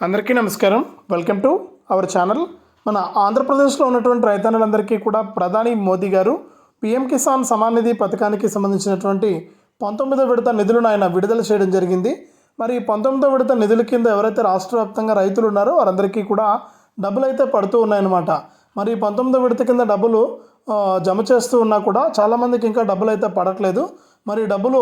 అందరికీ నమస్కారం. Welcome to our channel మన ఆంధ్రప్రదేశ్లో ఉన్నటువంటి రైతన్నులందరికీ కూడా ప్రధాని మోదీ గారు పిఎం కిసాన్ సమాన్ నిధి పథకానికి సంబంధించినటువంటి పంతొమ్మిదో విడత నిధులను ఆయన విడుదల చేయడం జరిగింది. మరి పంతొమ్మిదో విడత నిధుల కింద ఎవరైతే రాష్ట్ర వ్యాప్తంగా రైతులు ఉన్నారో వారందరికీ కూడా డబ్బులు అయితే పడుతూ ఉన్నాయన్నమాట. మరి పంతొమ్మిదో విడత కింద డబ్బులు జమ చేస్తూ ఉన్నా కూడా చాలామందికి ఇంకా డబ్బులు అయితే పడట్లేదు. మరి డబ్బులు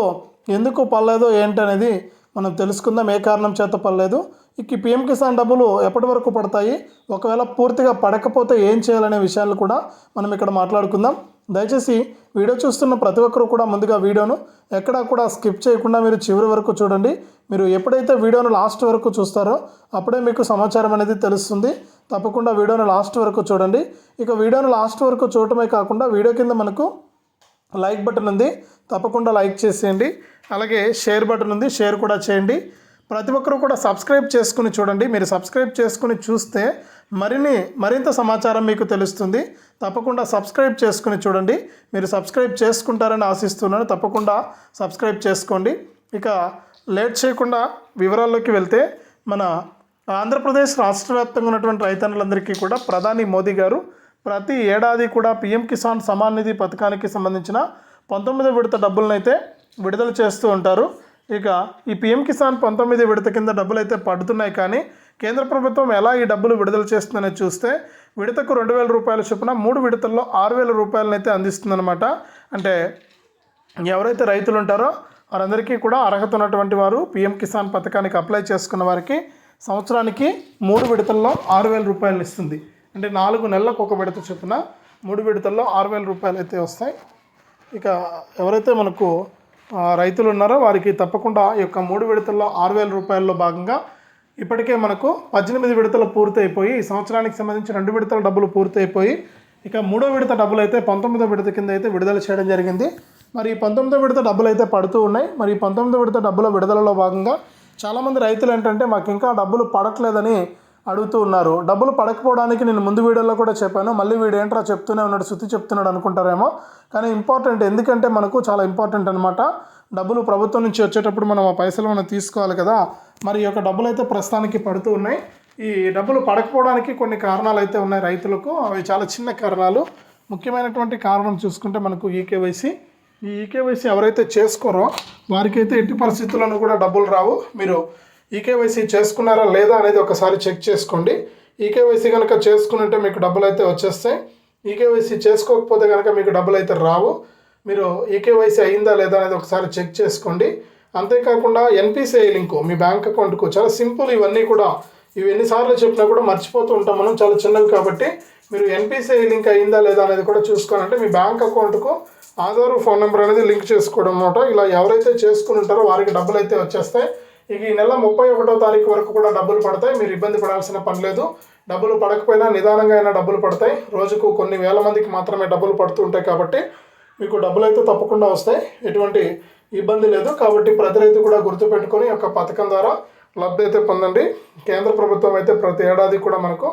ఎందుకు పడలేదో ఏంటనేది మనం తెలుసుకుందాం. ఏ కారణం చేత పడలేదు? ఇక పిఎం కిసాన్ డబ్బులు ఎప్పటి వరకు పడతాయి? ఒకవేళ పూర్తిగా పడకపోతే ఏం చేయాలనే విషయాలు కూడా మనం ఇక్కడ మాట్లాడుకుందాం. దయచేసి వీడియో చూస్తున్న ప్రతి ఒక్కరు కూడా ముందుగా వీడియోను ఎక్కడా కూడా స్కిప్ చేయకుండా మీరు చివరి వరకు చూడండి. మీరు ఎప్పుడైతే వీడియోను లాస్ట్ వరకు చూస్తారో అప్పుడే మీకు సమాచారం అనేది తెలుస్తుంది. తప్పకుండా వీడియోను లాస్ట్ వరకు చూడండి. ఇక వీడియోను లాస్ట్ వరకు చూడటమే కాకుండా వీడియో కింద మనకు లైక్ బటన్ ఉంది. తప్పకుండా లైక్ చేసేయండి. అలాగే షేర్ బటన్ ఉంది. షేర్ కూడా చేయండి. ప్రతి ఒక్కరూ కూడా సబ్స్క్రైబ్ చేసుకుని చూడండి. మీరు సబ్స్క్రైబ్ చేసుకుని చూస్తే మరిన్ని మరింత సమాచారం మీకు తెలుస్తుంది. తప్పకుండా సబ్స్క్రైబ్ చేసుకుని చూడండి. మీరు సబ్స్క్రైబ్ చేసుకుంటారని ఆశిస్తున్నాను. తప్పకుండా సబ్స్క్రైబ్ చేసుకోండి. ఇక లేట్ చేయకుండా వివరాల్లోకి వెళ్తే మన ఆంధ్రప్రదేశ్ రాష్ట్ర వ్యాప్తంగా ఉన్నటువంటి రైతన్నులందరికీ కూడా ప్రధాని మోదీ గారు ప్రతి ఏడాది కూడా పిఎం కిసాన్ సమాన్ నిధి పథకానికి సంబంధించిన పంతొమ్మిదో విడత డబ్బులను అయితే విడుదల చేస్తూ ఉంటారు. ఇక ఈ పిఎం కిసాన్ పంతొమ్మిది విడత కింద డబ్బులు అయితే పడుతున్నాయి కానీ కేంద్ర ప్రభుత్వం ఎలా ఈ డబ్బులు విడుదల చేస్తుందని చూస్తే విడతకు రెండు వేల రూపాయల చొప్పున మూడు విడతల్లో ఆరు వేల రూపాయలను అయితే అందిస్తుందన్నమాట. అంటే ఎవరైతే రైతులు ఉంటారో వారందరికీ కూడా అర్హత ఉన్నటువంటి వారు పిఎం కిసాన్ పథకానికి అప్లై చేసుకున్న వారికి సంవత్సరానికి మూడు విడతల్లో ఆరు వేల రూపాయలు ఇస్తుంది. అంటే నాలుగు నెలలకు ఒక విడత చొప్పున మూడు విడతల్లో ఆరు వేల రూపాయలు అయితే వస్తాయి. ఇక ఎవరైతే మనకు రైతులు ఉన్నారో? వారికి తప్పకుండా ఈ యొక్క మూడు విడతల్లో ఆరు వేల రూపాయల్లో భాగంగా ఇప్పటికే మనకు పద్దెనిమిది విడతలు పూర్తయిపోయి ఈ సంవత్సరానికి సంబంధించి రెండు విడతల డబ్బులు పూర్తయిపోయి ఇక మూడో విడత డబ్బులు అయితే పంతొమ్మిదో విడత కింద అయితే విడుదల చేయడం జరిగింది. మరి ఈ పంతొమ్మిదో విడత డబ్బులు అయితే పడుతూ ఉన్నాయి. మరి ఈ పంతొమ్మిదో విడత డబ్బుల విడుదలలో భాగంగా చాలామంది రైతులు ఏంటంటే మాకు ఇంకా డబ్బులు పడట్లేదని అడుగుతూ ఉన్నారు. డబ్బులు పడకపోవడానికి నేను ముందు వీడియోలో కూడా చెప్పాను. మళ్ళీ వీడు ఏంట్రా చెప్తూనే ఉన్నాడు శృతి చెప్తున్నాడు అనుకుంటారేమో. కానీ ఇంపార్టెంట్ ఎందుకంటే మనకు చాలా ఇంపార్టెంట్ అనమాట డబ్బులు ప్రభుత్వం నుంచి వచ్చేటప్పుడు మనం ఆ పైసలు మనం తీసుకోవాలి కదా. మరి ఈ యొక్క డబ్బులు అయితే ప్రస్తుతానికి పడుతూ ఉన్నాయి. ఈ డబ్బులు పడకపోవడానికి కొన్ని కారణాలు అయితే ఉన్నాయి రైతులకు. అవి చాలా చిన్న కారణాలు. ముఖ్యమైనటువంటి కారణం చూసుకుంటే మనకు ఈకేవైసీ ఈ ఈకేవైసీ ఎవరైతే చేసుకోరో వారికైతే ఎట్టి పరిస్థితుల్లోనూ కూడా డబ్బులు రావు. మీరు ఈకేవైసీ చేసుకున్నారా లేదా అనేది ఒకసారి చెక్ చేసుకోండి. ఈకేవైసీ కనుక చేసుకున్నట్టే మీకు డబ్బులు అయితే వచ్చేస్తాయి. ఈకేవైసీ చేసుకోకపోతే కనుక మీకు డబ్బులు అయితే రావు. మీరు ఈకేవైసీ అయిందా లేదా అనేది ఒకసారి చెక్ చేసుకోండి. అంతేకాకుండా ఎన్పిసిఐ లింకు మీ బ్యాంక్ అకౌంట్కు చాలా సింపుల్ ఇవన్నీ కూడా ఇవి ఎన్నిసార్లు చెప్పినా కూడా మర్చిపోతూ ఉంటాం మనం చాలా చిన్నవి కాబట్టి. మీరు ఎన్పిసిఐ లింక్ అయిందా లేదా అనేది కూడా చూసుకోవాలంటే మీ బ్యాంక్ అకౌంట్కు ఆధార్ ఫోన్ నెంబర్ అనేది లింక్ చేసుకోవడం అనమాట ఇలా ఎవరైతే చేసుకుని ఉంటారో వారికి డబ్బులు అయితే వచ్చేస్తాయి. ఇక ఈ నెల ముప్పై ఒకటో తారీఖు వరకు కూడా డబ్బులు పడతాయి. మీరు ఇబ్బంది పడాల్సిన పని లేదు. డబ్బులు పడకపోయినా నిదానంగా అయినా డబ్బులు పడతాయి. రోజుకు కొన్ని వేల మందికి మాత్రమే డబ్బులు పడుతూ ఉంటాయి కాబట్టి మీకు డబ్బులు అయితే తప్పకుండా వస్తాయి. ఎటువంటి ఇబ్బంది లేదు. కాబట్టి ప్రతి రైతు కూడా గుర్తుపెట్టుకొని ఒక యొక్క పథకం ద్వారా లబ్ధి అయితే పొందండి. కేంద్ర ప్రభుత్వం అయితే ప్రతి ఏడాది కూడా మనకు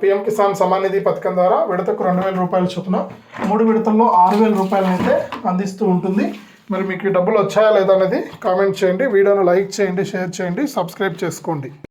పిఎం కిసాన్ సమాన్ నిధి పథకం ద్వారా విడతకు రెండు వేల రూపాయల చొప్పున మూడు విడతల్లో ఆరు వేల రూపాయలు అయితే అందిస్తూ ఉంటుంది. మరి మీకు ఈ డబ్బులు వచ్చాయా లేదా అనేది కామెంట్ చేయండి. వీడియోను లైక్ చేయండి షేర్ చేయండి సబ్స్క్రైబ్ చేసుకోండి.